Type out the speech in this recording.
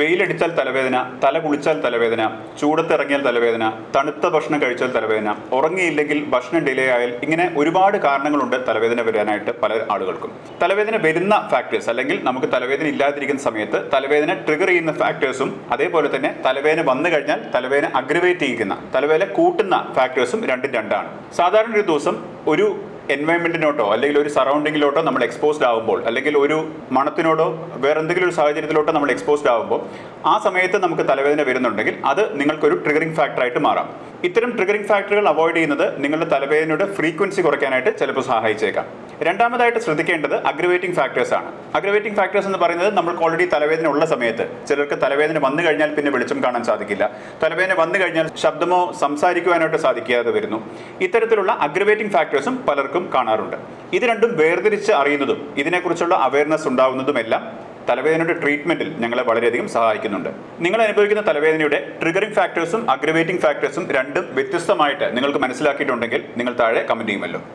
വെയിലടിച്ചാൽ തലവേദന തല കുളിച്ചാൽ തലവേദന ചൂടത്തിറങ്ങിയാൽ തലവേദന തണുത്ത ഭക്ഷണം കഴിച്ചാൽ തലവേദന ഉറങ്ങിയില്ലെങ്കിൽ ഭക്ഷണം ഡിലേ ആയാൽ ഇങ്ങനെ ഒരുപാട് കാരണങ്ങളുണ്ട് തലവേദന വരാനായിട്ട് പല ആളുകൾക്കും. തലവേദന വരുന്ന ഫാക്ടേഴ്സ് അല്ലെങ്കിൽ നമുക്ക് തലവേദന ഇല്ലാതിരിക്കുന്ന സമയത്ത് തലവേദന ട്രിഗർ ചെയ്യുന്ന ഫാക്ടേഴ്സും അതേപോലെ തന്നെ തലവേദന വന്നു കഴിഞ്ഞാൽ തലവേദന അഗ്രവേറ്റ് ചെയ്യിക്കുന്ന തലവേദന കൂട്ടുന്ന ഫാക്ടേഴ്സും രണ്ടും രണ്ടാണ്. സാധാരണ ഒരു ദിവസം ഒരു എൻവയൺമെന്റിനോട്ടോ അല്ലെങ്കിൽ ഒരു സറൗണ്ടിങ്ങിലോട്ടോ നമ്മൾ എക്സ്പോസ്ഡ് ആകുമ്പോൾ അല്ലെങ്കിൽ ഒരു മണത്തിനോടോ വേറെ എന്തെങ്കിലും ഒരു സാഹചര്യത്തിലോട്ടോ നമ്മൾ എക്സ്പോസ്ഡ് ആകുമ്പോൾ ആ സമയത്ത് നമുക്ക് തലവേദന വരുന്നുണ്ടെങ്കിൽ അത് നിങ്ങൾക്കൊരു ട്രിഗറിംഗ് ഫാക്ടറായിട്ട് മാറാം. ഇത്തരം ട്രിഗറിംഗ് ഫാക്ടറുകൾ അവോയ്ഡ് ചെയ്യുന്നത് നിങ്ങളുടെ തലവേദനയുടെ ഫ്രീക്വൻസി കുറയ്ക്കാനായിട്ട് ചിലപ്പോൾ സഹായിച്ചേക്കാം. രണ്ടാമതായിട്ട് ശ്രദ്ധിക്കേണ്ടത് അഗ്രവേറ്റിംഗ് ഫാക്ടേഴ്സ് ആണ്. അഗ്രവേറ്റിംഗ് ഫാക്ടേഴ്സ് എന്ന് പറയുന്നത് നമ്മൾക്ക് ഓൾറെഡി തലവേദന ഉള്ള സമയത്ത് ചിലർക്ക് തലവേദന വന്നു കഴിഞ്ഞാൽ പിന്നെ വെളിച്ചം കാണാൻ സാധിക്കില്ല. തലവേദന വന്നു കഴിഞ്ഞാൽ ശബ്ദമോ സംസാരിക്കുവാനായിട്ട് സാധിക്കാതെ വരുന്നു. ഇത്തരത്തിലുള്ള അഗ്രവേറ്റിംഗ് ഫാക്ടേഴ്സും പലർക്കും കാണാറുണ്ട്. ഇത് രണ്ടും വേർതിരിച്ച് അറിയുന്നതും ഇതിനെക്കുറിച്ചുള്ള അവയർനെസ് ഉണ്ടാവുന്നതുമെല്ലാം തലവേദനയുടെ ട്രീറ്റ്മെന്റിൽ ഞങ്ങളെ വളരെയധികം സഹായിക്കുന്നുണ്ട്. നിങ്ങൾ അനുഭവിക്കുന്ന തലവേദനയുടെ ട്രിഗറിംഗ് ഫാക്ടേഴ്സും അഗ്രവേറ്റിംഗ് ഫാക്ടേഴ്സും രണ്ടും വ്യത്യസ്തമായിട്ട് നിങ്ങൾക്ക് മനസ്സിലാക്കിയിട്ടുണ്ടെങ്കിൽ നിങ്ങൾ താഴെ കമന്റ് ചെയ്യുമല്ലോ.